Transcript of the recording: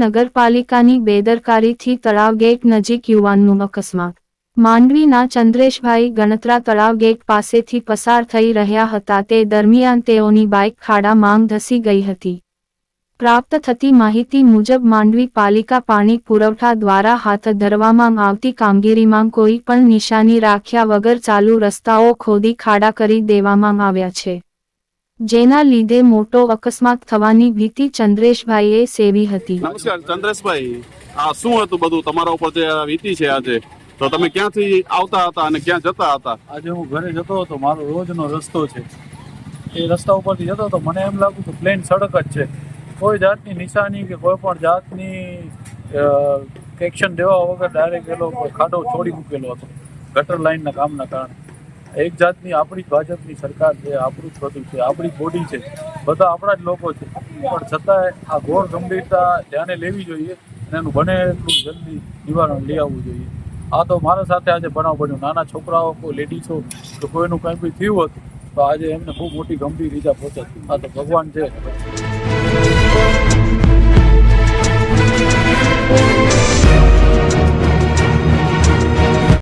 નગરપાલિકાની બેદરકારીથી તળાવ ગેટ નજીક યુવાનનું અકસ્માત. માંડવીના ચંદ્રેશભાઈ ગણતરા તળાવ ગેટ પાસેથી પસાર થઈ રહ્યા હતા. તે દરમિયાન તેઓની બાઇક ખાડા માંગ ધસી ગઈ હતી. પ્રાપ્ત થતી માહિતી મુજબ માંડવી પાલિકા પાણી પુરવઠા દ્વારા હાથ ધરવામાં આવતી કામગીરીમાં કોઈ પણ નિશાની રાખ્યા વગર ચાલુ રસ્તાઓ ખોદી ખાડા કરી દેવામાં આવ્યા છે. જેના લીધે મોટો અકસ્માત થવાની ભીતિ ચંદ્રેશભાઈએ સેવી હતી. નમસ્કાર ચંદ્રેશભાઈ. આ શું હતું બધું? તમારા ઉપર જે આ વીતી છે આજે? તો તમે ક્યાંથી આવતા હતા અને ક્યાં જતા હતા? આજે હું ઘરે જતો હતો. મારો રોજનો રસ્તો છે. એ રસ્તા ઉપરથી જતો હતો. મને એમ લાગ્યું કે પ્લેન સડક જ છે. કોઈ જાતની નિશાની કે કોઈ પણ જાતની એક્શન દેવા વગર ડાયરેક્ટ એ લોકો ખાડો છોડી મૂકેલો હતો. ગટર લાઇનના કામના કારણે. એક જાતની આપણી ભાજપની સરકાર છે, આપણું જ બધું છે, આપણી બોડી છે, બધા આપણા જ લોકો છે. પણ છતાંય આ ઘોર ગંભીરતા ધ્યાને લેવી જોઈએ અને એનું બને એટલું જલ્દી નિવારણ લઈ આવવું જોઈએ. આ તો મારા સાથે આજે બનાવ બન્યો. નાના છોકરાઓ, કોઈ લેડીઝો કે કોઈનું કંઈ બી થયું હતું, તો આજે એમને ખૂબ મોટી ગંભીર ઈજા પહોંચે આ તો ભગવાન છે.